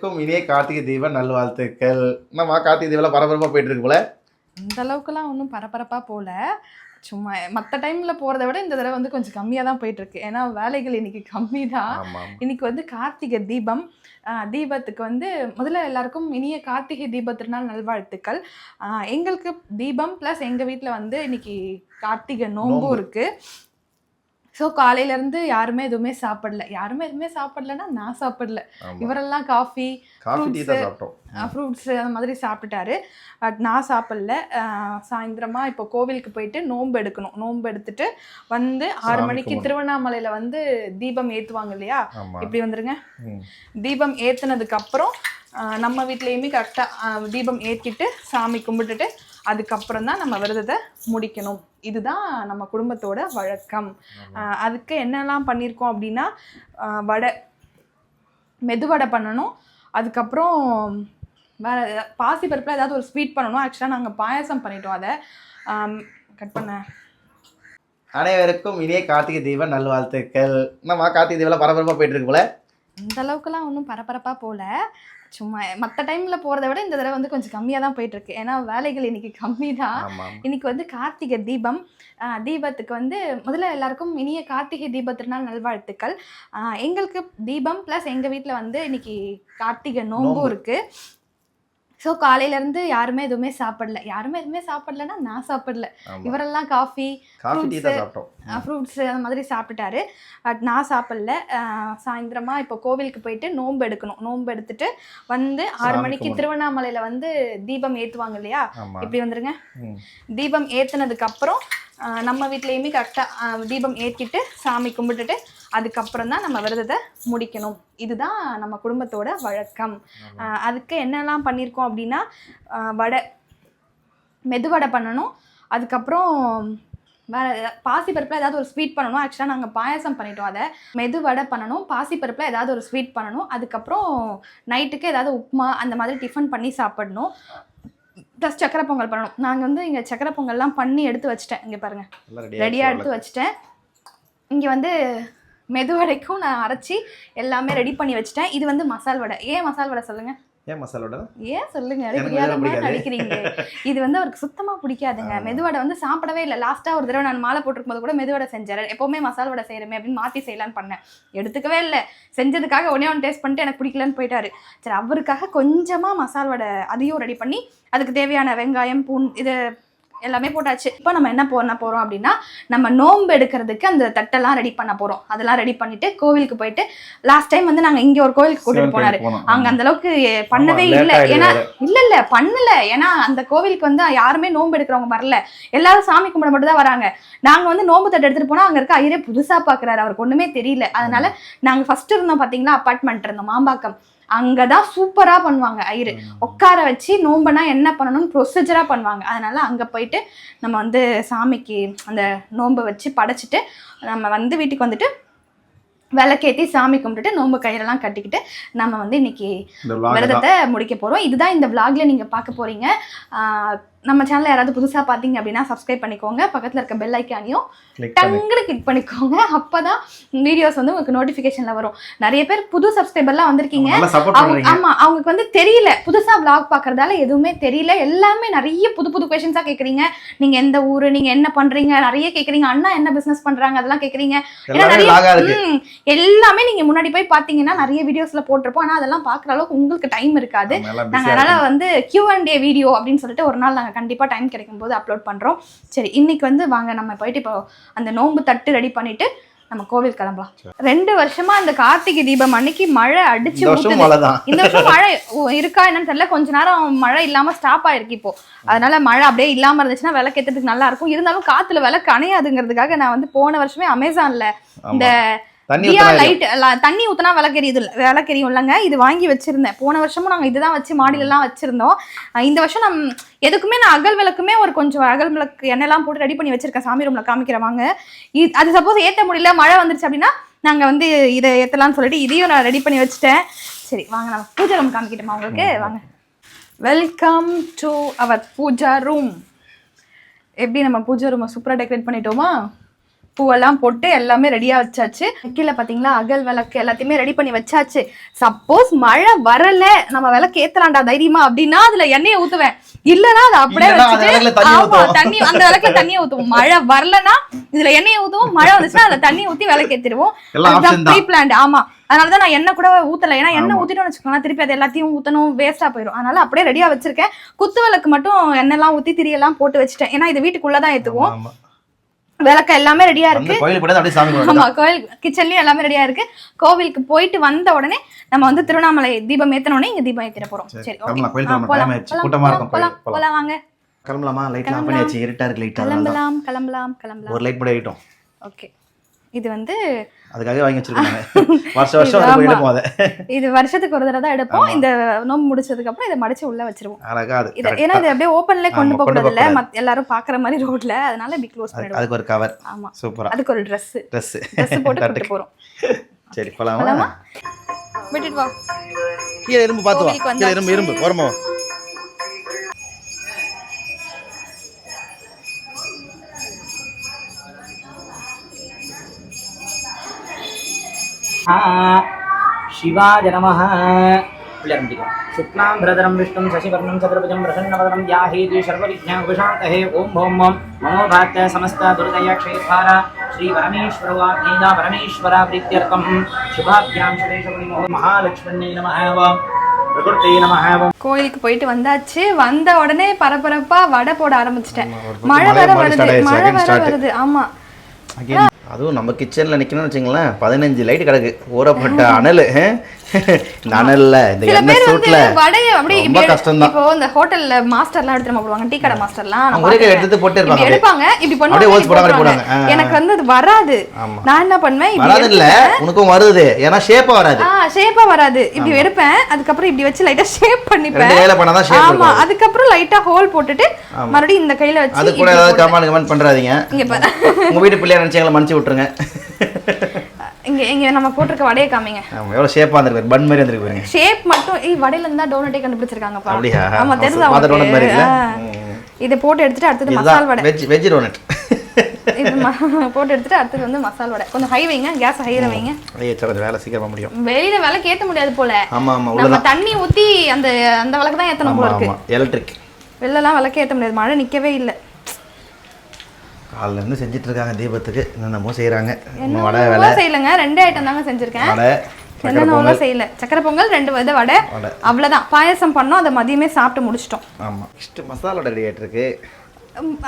அனைவருக்கும் இனிய கார்த்திகை தீப நல்வாழ்த்துக்கள். என்னம்மா கார்த்திகை தீபம்லாம் பரபரப்பாக போயிட்டு இருக்கு போல? இந்த அளவுக்குலாம் ஒன்றும் பரபரப்பாக போகல சும்மா மற்ற டைமில் போகிறத விட இந்த தடவை வந்து கொஞ்சம் கம்மியாக தான் போயிட்டு இருக்கு ஏன்னா வேலைகள் இன்னைக்கு கம்மி தான் இன்னைக்கு வந்து கார்த்திகை தீபம். தீபத்துக்கு வந்து முதல்ல எல்லாருக்கும் இனிய கார்த்திகை தீப திருநாள் நல்வாழ்த்துக்கள். எங்களுக்கு தீபம் ப்ளஸ் எங்கள் வீட்டில் வந்து இன்னைக்கு கார்த்திகை நோம்பும் நோன்பு. ஸோ காலையிலேருந்து யாருமே எதுவுமே சாப்பிடல. யாருமே எதுவுமே சாப்பிடலன்னா நான் சாப்பிடல. இவரெல்லாம் காஃபி ஃப்ரூட்ஸு அந்த மாதிரி சாப்பிட்டுட்டாரு. பட் நான் சாப்பிடல. சாயந்தரமா இப்போ கோவிலுக்கு போயிட்டு நோன்பு எடுக்கணும். நோன்பு எடுத்துட்டு வந்து ஆறு மணிக்கு. திருவண்ணாமலையில வந்து தீபம் ஏற்றுவாங்க இல்லையா? இப்படி வந்துருங்க. தீபம் ஏற்றுனதுக்கு அப்புறம் ஆஹ் நம்ம வீட்லேயுமே கரெக்டாக தீபம் ஏற்றிட்டு சாமி கும்பிட்டுட்டு அதுக்கப்புறம் தான் நம்ம விரதத்தை முடிக்கணும். இதுதான் நம்ம குடும்பத்தோட வழக்கம். அதுக்கு என்னெல்லாம் பண்ணியிருக்கோம் அப்படின்னா வடை மெதுவடை பண்ணணும். அதுக்கப்புறம் வேற பாசி பருப்பில் ஏதாவது ஒரு ஸ்வீட் பண்ணணும். ஆக்சுவலாக நாங்கள் பாயாசம் பண்ணிட்டோம் அதை. கட் பண்ண. அனைவருக்கும் இனிய கார்த்திகை தீப நல்வாழ்த்துக்கள். என்னம்மா கார்த்திகை தீபம்லாம் பரபரப்பாக போயிட்டு இருக்கு போல. இந்த அளவுக்குலாம் ஒன்றும் பரபரப்பாக போகல சும்மா மற்ற டைமில் போகிறத விட இந்த தடவை வந்து கொஞ்சம் கம்மியாக தான் போயிட்டு இருக்கு ஏன்னா வேலைகள் இன்னைக்கு கம்மி தான் இன்னைக்கு வந்து கார்த்திகை தீபம். தீபத்துக்கு வந்து முதல்ல எல்லாருக்கும் இனிய கார்த்திகை தீப திருநாள் நல்வாழ்த்துக்கள். எங்களுக்கு தீபம் ப்ளஸ் எங்கள் வீட்டில் வந்து இன்னைக்கு கார்த்திகை நோம்பும் நோன்பு. ஸோ காலையிலேருந்து யாருமே எதுவுமே சாப்பிடல. யாருமே எதுவுமே சாப்பிடலன்னா நான் சாப்பிடல. இவரெல்லாம் காஃபி ஃப்ரூட்ஸு அந்த மாதிரி சாப்பிட்டுட்டாரு பட் நான் சாப்பிடல. ஆஹ் சாயந்தரமா இப்போ கோவிலுக்கு போயிட்டு நோன்பு எடுக்கணும். நோன்பு எடுத்துட்டு வந்து ஆறு மணிக்கு. திருவண்ணாமலையில வந்து தீபம் ஏற்றுவாங்க இல்லையா? இப்படி வந்துருங்க. தீபம் ஏற்றுனதுக்கு அப்புறம் நம்ம வீட்லேயுமே கரெக்டாக தீபம் ஏற்றிட்டு சாமி கும்பிட்டுட்டு அதுக்கப்புறம் தான் நம்ம விரதத்தை முடிக்கணும். இதுதான் நம்ம குடும்பத்தோட வழக்கம். அதுக்கு என்னெல்லாம் பண்ணியிருக்கோம் அப்படின்னா வடை மெதுவடை பண்ணணும். அதுக்கப்புறம் வேற பாசி பருப்பில் ஏதாவது ஒரு ஸ்வீட் பண்ணணும். ஆக்சுவலாக நாங்கள் பாயாசம் பண்ணிட்டோம் அதை. மெதுவடை பண்ணணும் பாசி பருப்பில் ஏதாவது ஒரு ஸ்வீட் பண்ணணும். அதுக்கப்புறம் நைட்டுக்கு ஏதாவது உப்புமா அந்த மாதிரி டிஃபன் பண்ணி சாப்பிடணும். ப்ளஸ் சக்கரை பொங்கல் பண்ணணும். நாங்கள் வந்து இங்கே சக்கரை பொங்கல்லாம் பண்ணி எடுத்து வச்சிட்டேன். இங்கே பாருங்கள் ரெடியாக எடுத்து வச்சிட்டேன். இங்கே வந்து மெதுவடைக்கும். நான் அரைச்சி எல்லாமே ரெடி பண்ணி வச்சிட்டேன். இது வந்து மசால் வடை. ஏன் மசால் வடை சொல்லுங்கள் ஏன் மசாலோட ஏன் சொல்லுங்க. நடிக்கிறீங்க இது வந்து அவருக்கு சுத்தமா பிடிக்காதுங்க. மெதுவடை வந்து சாப்பிடவே இல்லை. லாஸ்டா ஒரு தடவை நான் மாலை போட்டிருக்கும் போது கூட மெதுவடை செஞ்சாரு. எப்பவுமே மசால் வடை செய்யறமே அப்படின்னு மாத்தி செய்யலான்னு பண்ணேன். எடுத்துக்கவே இல்லை. செஞ்சதுக்காக ஒன்னே ஒன்று டேஸ்ட் பண்ணிட்டு எனக்கு பிடிக்கலன்னு போயிட்டாரு. சரி அவருக்காக கொஞ்சமா மசால் வடை அதையும் ரெடி பண்ணி அதுக்கு தேவையான வெங்காயம் பூன் இது எல்லாமே போட்டாச்சு. இப்போ நம்ம என்ன பண்ண போறோம் அப்படின்னா நம்ம நோன்பு எடுக்கிறதுக்கு அந்த தட்டெல்லாம் ரெடி பண்ண போறோம். அதெல்லாம் ரெடி பண்ணிட்டு கோவிலுக்கு போயிட்டு லாஸ்ட் டைம் வந்து நாங்க இங்க ஒரு கோவிலுக்கு கூட்டிட்டு போனாரு. அங்க அந்த அளவுக்கு பண்ணவே இல்ல. ஏன்னா. இல்ல இல்ல பண்ணல. ஏன்னா அந்த கோவிலுக்கு வந்து யாருமே நோன்பு எடுக்கிறவங்க வரல. எல்லாரும் சாமி கும்பிட மட்டும் தான் வராங்க. நாங்க வந்து நோன்பு தட்டு எடுத்துட்டு போனா அங்க இருக்க ஐயரே புதுசா பாக்குறாரு. அவருக்கு ஒண்ணுமே தெரியல. அதனால நாங்க ஃபர்ஸ்ட் இருந்தோம் பாத்தீங்களா? அப்பார்ட்மெண்ட் இருந்தோம் மாம்பாக்கம். அங்கதான் சூப்பரா பண்ணுவாங்க. ஐயரு உட்கார வச்சு நோம்புனா என்ன பண்ணணும்னு ப்ரொசீஜரா பண்ணுவாங்க. அதனால அங்க போயிட்டு நம்ம வந்து சாமிக்கு அந்த நோன்பை வச்சு படைச்சிட்டு நம்ம வந்து வீட்டுக்கு வந்துட்டு விளக்கேத்தி சாமி கும்பிட்டுட்டு நோன்பு கயிறெல்லாம் கட்டிக்கிட்டு நம்ம வந்து இன்னைக்கு. விரதத்தை முடிக்க போறோம். இதுதான் இந்த vlogல நீங்க பார்க்க போறீங்க. ஆஹ் நம்ம சேனலை யாராவது புதுசா பார்த்தீங்க அப்படின்னா சப்ஸ்கிரைப் பண்ணிக்கோங்க. பக்கத்துல இருக்க பெல் ஐக்கானையும் டங்குன்னு கிளிக் பண்ணிக்கோங்க. அப்பதான் வீடியோஸ் வந்து உங்களுக்கு நோட்டிஃபிகேஷன்ல வரும். நிறைய பேர் புது சப்ஸ்கிரைபர்லாம் வந்திருக்கீங்க. நல்லா சப்போர்ட் அவங்க பண்றீங்க. ஆமா அவங்களுக்கு வந்து தெரியல. புதுசா vlog பாக்குறதால எதுவுமே தெரியல. எல்லாமே நிறைய புது புது கொஸ்டின்ஸா கேக்குறீங்க. நீங்க எந்த ஊரு நீங்க என்ன பண்றீங்க? நிறைய கேக்குறீங்க. அண்ணா என்ன பிசினஸ் பண்றாங்க? அதெல்லாம் கேக்குறீங்க. ஏன்னா எல்லாமே நிறைய- எல்லாமே நீங்க முன்னாடி போய் பாத்தீங்கன்னா நிறைய வீடியோஸ்ல போட்டிருப்போம். ஆனா அதெல்லாம் பாக்குற அளவுக்கு உங்களுக்கு டைம் இருக்காது. ஆமா, எல்லாம் நாங்க busy ஆ அதனால. வந்து கியூ அண்ட் ஏ வீடியோ அப்படின்னு சொல்லிட்டு ஒரு நாள் நாங்க கண்டிப்பா டைம் கிடைக்கும் போது அப்லோட் பண்றோம். சரி இன்னைக்கு வந்து வாங்க நம்ம போயிட்டு இப்போ அந்த நோன்பு தட்டு ரெடி பண்ணிட்டு நம்ம கோவில் கிளம்பலாம். ரெண்டு வருஷமா அந்த கார்த்திகை தீபம் அன்னைக்கு மழை அடிச்சு இந்த வருஷம் மழை இருக்கா என்னன்னு தெரியல. கொஞ்ச நேரம் மழை இல்லாம ஸ்டாப் ஆயிருக்கு இப்போ. அதனால மழை அப்படியே இல்லாம இருந்துச்சுன்னா விளக்கு ஏத்துறதுக்கு நல்லா இருக்கும். இருந்தாலும் காத்துல விளக்கு அணையாதுங்கிறதுக்காக நான் வந்து போன வருஷமே அமேசான்ல இந்த தண்ணி லைட் தண்ணி ஊத்துனா விளக்கெரியுது விளக்கெரியும் இல்லைங்க. இது வாங்கி வச்சிருந்தேன். போன வருஷமும் நாங்க இதுதான் வச்சு மாடியில எல்லாம் வச்சிருந்தோம் இந்த வருஷம் நம் எதுக்குமே நான் அகல் விளக்குமே ஒரு கொஞ்சம் அகல் விளக்கு எண்ணெய்லாம் போட்டு ரெடி பண்ணி வச்சிருக்கேன். சாமி ரூம்ல காமிக்கிறவாங்க. அது சப்போஸ் ஏத்த முடியல மழை வந்துருச்சு அப்படின்னா நாங்க வந்து இதை ஏத்தலாம்னு சொல்லிட்டு இதையும் நான் ரெடி பண்ணி வச்சுட்டேன். சரி வாங்க நம்ம பூஜை ரூம் காமிக்கிட்டோமா உங்களுக்கு? வாங்க. Welcome to our pooja room எப்படி நம்ம பூஜா ரூமை சூப்பராக டெக்கரேட் பண்ணிட்டோமா? பூவெல்லாம் போட்டு எல்லாமே ரெடியா வச்சாச்சு. கீழே பாத்தீங்களா அகல் விளக்கு எல்லாத்தையுமே ரெடி பண்ணி வச்சாச்சு. சப்போஸ் மழை வரல நம்ம விளக்கு ஏத்தலாம்டா தைரியமா அப்படின்னா அதுல எண்ணெயை ஊத்துவேன். இல்லனா அதை அப்படியே வச்சுட்டு தண்ணி ஆமா. தண்ணி அந்த விளக்குல தண்ணியை ஊத்துவோம். மழை வரலனா இதுல எண்ணெயை ஊத்துவோம் மழை வந்துச்சுன்னா அதுல தண்ணி ஊத்தி விளக்கு ஏத்திடுவோம். எல்லாம் அதுதான் ப்ரீ பிளான்ட் ஆமா. அதனாலதான் நான் எண்ணெய் கூட ஊத்தல. ஏன்னா எண்ணெய். ஊத்திட்டோம்னு வச்சுக்கோங்களேன் திருப்பி அது எல்லாத்தையும் ஊத்தணும் வேஸ்டா போயிடும் அதனால அப்படியே ரெடியா வச்சிருக்கேன். குத்து விளக்கு மட்டும் எண்ணெய்லாம் ஊத்தி திரியெல்லாம் போட்டு வச்சுட்டேன். ஏன்னா இது வீட்டுக்குள்ளதான் ஏத்துவோம். விளக்கு எல்லாமே ரெடியா இருக்கு. ஆமா கோயில் கிச்சன்லயும் எல்லாமே ரெடியா இருக்கு. கோவிலுக்கு போயிட்டு வந்த உடனே நம்ம வந்து திருவண்ணாமலை தீபம் ஏத்தன உடனே இங்க தீபம் ஏத்திட போறோம். சரி, போலாம். வாங்க. கிளம்பலாமா? லைட்லாம் கிளம்பலாம். பண்ணியாச்சு இருட்டா இருக்கு லைட். கிளம்பலாம் கிளம்பலாம் கிளம்பலாம். ஒரு லைட் ஆகிட்டோம் ஓகே இது வந்து அதுக்காக வாங்கி வச்சிருக்காங்க வருஷம் வருஷம் அதை இது வருஷத்துக்கு ஒரு தடவை தான் எடுப்போம். இந்த நோம்பு முடிச்சதுக்கு அப்புறம் இதை மடிச்சு உள்ள வச்சிருவோம். அழகா அது ஏன்னா. இது அப்படியே ஓப்பன்ல கொண்டு போக கூடாது இல்ல எல்லாரும் பாக்குற மாதிரி ரோட்ல அதனால இப்படி க்ளோஸ் அதுக்கு- பண்ணிடுவோம். அதுக்கு ஒரு கவர் ஆமா. சூப்பரா அதுக்கு ஒரு Dress. ட்ரெஸ் Dress போட்டு கூட்டு போறோம். சரி போலாமா? விட்டுட்டு வா. கீழே இரும்பு பார்த்து வா. கீழே இரும்பு இரும்பு. ஓரமா வா. சிவாஜ நம ஆரம்பிக்கிறோம் சுக்லாம் பிரதரம் விஷ்ணும் சசிவர்ணம் சதுர்புஜம் பிரசன்னவதனம் யாஹேதி சர்வவிஜ்ஞாபிஷாந்தஹே ஓம் ஓம் ஓம் மமோ பாத்த சமஸ்த துர்தய க்ஷேத்வாரா ஸ்ரீ பரமேஸ்வரவா நீதா பரமேஸ்வரா பிரீத்தியர்த்தம் சுபாபியாம் சுரேஷமுனிமோ மகாலட்சுமணே நம ஓம் கோயிலுக்கு போயிட்டு வந்தாச்சு. வந்த உடனே பரபரப்பா வடை போட ஆரம்பிச்சிட்டேன். மழை வர வருது. மழை வர வருது. ஆமா. அதுவும் நம்ம கிச்சன்ல நிக்கணும்னு வச்சுங்களேன் பதினஞ்சு லைட் கிடக்கு ஊறப்பட்ட அனல் இந்த அனல்ல இந்த எண்ணெய் அப்படியே ரொம்ப கஷ்டம்தான். இப்போ இந்த ஹோட்டல்ல மாஸ்டர்லாம் எடுத்து நம்ம போடுவாங்க டீ கடை மாஸ்டர்லாம் ஒரே. எடுத்து போட்டே இருப்பாங்க அப்படியே. எடுப்பாங்க இப்படி அப்படியே ஓல்ஸ் இப்படி போடாம போட்டுருவாங்க. போடுவாங்க. எனக்கு வந்து அது வராது. நான் என்ன பண்ணுவேன் வராது இல்ல உனக்கும் வருது ஏன்னா ஷேப்பா வராது ஆ ஷேப்பா வராது இப்படி எடுப்பேன் அதுக்கப்புறம் இப்படி வச்சு லைட்டா ஷேப் பண்ணிப்பேன் ரெண்டு கையில பண்ணாதான் ஷேப் ஆமா இருக்கும் அதுக்கப்புறம் லைட்டா ஹோல் போட்டுட்டு மறுபடியும் இந்த கையில வச்சு அது கூட ஏதாவது. கமெண்ட் கமெண்ட் பண்றாதீங்க இங்க பாரு உங்க வீட்டு பிள்ளையா நினைச்சு எங்களை மன்னிச்சு விட்டுருங்க. இங்க இங்க நம்ம போட்டிருக்க வடையை காமிங்க. ஆமா எவ்வளவு ஷேப்பா இருந்திருக்கு பன் மாதிரி இருந்திருக்கு பாருங்க. ஷேப் மட்டும் ஏய் வடையில இருந்தா டோனட்டே கண்டுபிடிச்சிருக்காங்கப்பா. அப்படியா? ஆமா அவன் தெரியுதா. இதை போட்டு எடுத்துட்டு அடுத்தது மசால் வடை. வெஜ் வெஜ் டோனட் இது போட்டு எடுத்துட்டு அடுத்தது வந்து மசால் வடை. கொஞ்சம் ஹை வைங்க கேஸ் ஹைல வைங்க. ஐயா சரி வேலை சீக்கிரமா முடியும். வெளியில விளக்கு ஏத்த முடியாது போல. ஆமா ஆமா நம்ம தண்ணி ஊத்தி அந்த அந்த விளக்கு தான் ஏத்தணும் போல இருக்கு. எலக்ட்ரிக் வெளிலலாம் விளக்கு ஏத்த முடியாது. மழை நிக்கவே இல்ல. காலைல இருந்து செஞ்சுட்டு இருக்காங்க தீபத்துக்கு. என்னென்னமோ செய்யறாங்க இன்னும் வடை வேலை செய்யலங்க. ரெண்டே ஐட்டம் தாங்க செஞ்சிருக்கேன். வடை என்னென்னவோ செய்யல. சக்கரை பொங்கல் ரெண்டு வித வடை. வடை. அவ்வளவுதான். பாயாசம் பண்ணோம். அதை மதியமே சாப்பிட்டு முடிச்சிட்டோம். ஆமா. நெக்ஸ்ட் மசாலா ரெடி ஆயிட்டு இருக்கு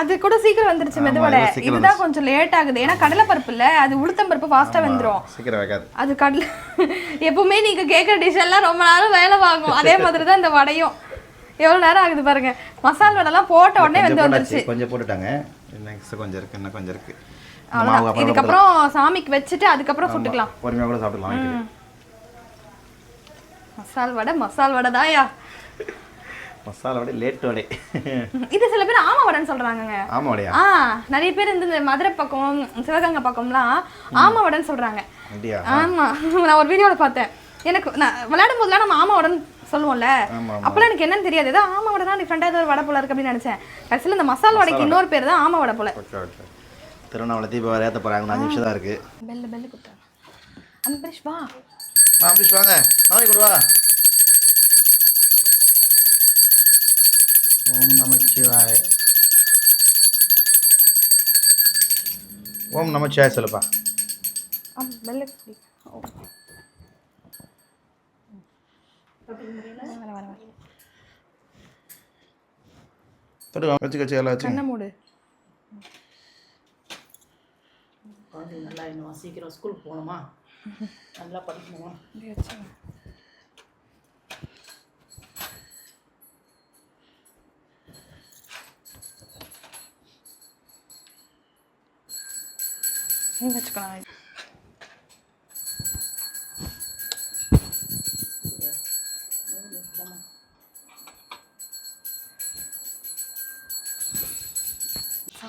அது கூட சீக்கிரம் வந்துருச்சு மெதுவடை இதுதான் கொஞ்சம் லேட் ஆகுது. ஏன்னா கடலை பருப்பு இல்ல. அது உளுத்தம் பருப்பு ஃபாஸ்டா வெந்துரும். சீக்கிரம் வைக்காது. அது கடலை எப்பவுமே நீங்க கேட்குற டிஷ் எல்லாம் ரொம்ப நேரம் வேலை வாங்கும். அதே மாதிரி தான் இந்த வடையும். எவ்வளவு நேரம் ஆகுது பாருங்க. மசால் வடைலாம் போட்ட உடனே வெந்து வந்துருச்சு. கொஞ்சம் போட்டுட்டாங்க. நெக்ஸ்ட் கொஞ்சம் இருக்கு இன்னும் கொஞ்சம் இருக்கு? இந்த மாவு அவ்வளவுதான் அப்புறம் இதுக்கப்புறம் சாமிக்கு வச்சுட்டு அதுக்கப்புறம் சுட்டுக்கலாம். பொறுமையா கூட சாப்பிடலாம் வாங்கிட்டு. மசால் வடை மசால் வடை தாயா மசாலா வடை லேட் வடை. இது சில பேர் ஆமா வடைன்னு சொல்றாங்கங்க. ஆமா வடையா? ஆ நிறைய பேர் இந்த மதுரை பக்கம் சிவகங்கை பக்கம்லாம் ஆமா வடைன்னு சொல்றாங்க. ஆமா. நான் ஒரு வீடியோல பார்த்தேன். எனக்கு நான் விளையாடும் போதுலாம் நம்ம ஆமா வடைன்னு சொல்லுவோம்ல? அப்பெல்லாம் எனக்கு என்னன்னு தெரியாது. ஏதோ ஆமா வடை தான் டிஃப்ரெண்டாக ஏதோ ஒரு வடை போல இருக்கு அப்படின்னு நினைச்சேன். கடைசியில் இந்த மசால் வடைக்கு இன்னொரு பேர் தான் ஆமா வடை போல. Okay okay. திருவண்ணாமலை தீபம் வேற ஏற்ற போறாங்க. அஞ்சு நிமிஷம் தான் இருக்கு. பெல்லு பெல்லு குத்துறாங்க அம்பரீஷ் வா. நான் அம்பிஷ் வாங்க. நாளை கொடு வா. ஓம் நமச்சிவாய ஓம் நமச்சிவாய சொல்லுப்பா. பெல்லு குடி. ஓ. வர, வர, வர. தொடு வச்சு வச்சு எல்லாம் வச்சு கண்ணை மூடு. குழந்தைங்க நல்லா இன்னும் சீக்கிரம் ஸ்கூலுக்கு போகணுமா? நல்லா படிக்கணுமா? வச்சுக்கலாம்.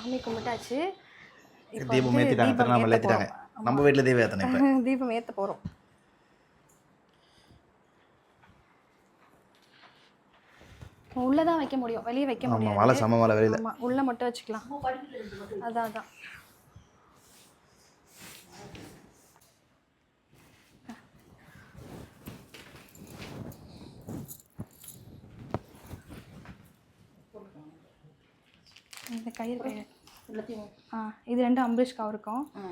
சாமி கும்பிட்டாச்சு. தீபம் ஏற்றிட்டாங்க ஏத்த ஏற்றிட்டாங்க நம்ம வீட்டில் தீபம் ஏற்றணும் இப்போ. தீபம் ஏத்த போறோம். உள்ளதான் வைக்க முடியும். வெளியே வைக்க முடியாது. மழை சம மழை வெளியில். உள்ள மட்டும் வச்சுக்கலாம். அதான் அதான். இந்த கயிறு கயிறு எல்லாத்தையும். ஆ இது ரெண்டு அம்பரீஷ்காவும் இருக்கும். ஆ.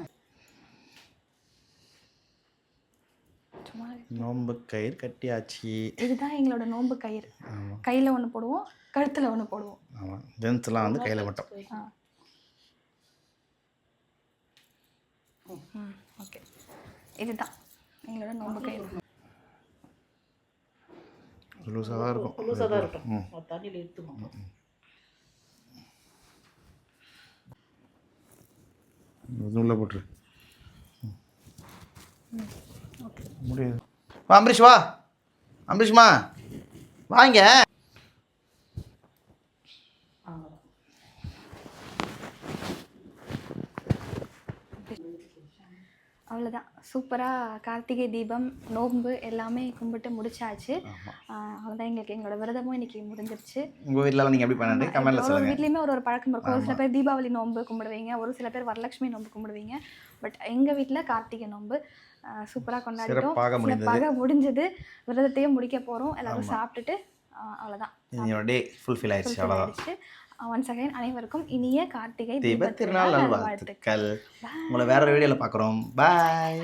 சும்மா நோம்பு கயிறு கட்டியாச்சு. இதுதான் எங்களோட நோன்பு கயிறு. கையில் ஒன்று போடுவோம் கழுத்தில் ஒன்று போடுவோம். ஆமாம் ஜென்ஸ்லாம் வந்து கையில் மட்டும் ஆ. ஓகே. இதுதான் எங்களோட நோன்பு கயிறு. லூஸாக தான் இருக்கும். லூசாக தான் இருக்கட்டும் அது தண்ணியில் எடுத்துக்கணும் உள்ள போட்டுரு. முடியாது. வா அம்பரீஷ் வா. அம்பரீஷ்மா வாங்க அவ்வளோதான் சூப்பராக கார்த்திகை தீபம் நோன்பு எல்லாமே கும்பிட்டு முடிச்சாச்சு. அவ்வளோதான் எங்களுக்கு எங்களோட விரதமும் இன்னைக்கு முடிஞ்சிருச்சு. உங்கள் வீட்டிலலாம் நீங்கள் எப்படி ஒரு ஒரு சொல்லுங்கள் வீட்லேயுமே ஒரு ஒரு பழக்கம் இருக்கும். ஒரு சில பேர் தீபாவளி நோன்பு கும்பிடுவீங்க ஒரு சில பேர் வரலட்சுமி நோன்பு கும்பிடுவீங்க. பட் எங்கள் வீட்டில் கார்த்திகை நோன்பு சூப்பராக கொண்டாடிட்டோம். சிறப்பாக முடிஞ்சது. விரதத்தையும் முடிக்க போகிறோம் எல்லாரும் சாப்பிட்டுட்டு அவ்வளோதான் என்னோட டே ஃபுல்ஃபில் ஆயிடுச்சு. அவ்வளோதான் ஒன்ஸ் அகைன் அனைவருக்கும் இனிய கார்த்திகை தீப திருநாள் நல்வாழ்த்துக்கள். உங்களை வேற வீடியோவில் பார்க்குறோம் பாய்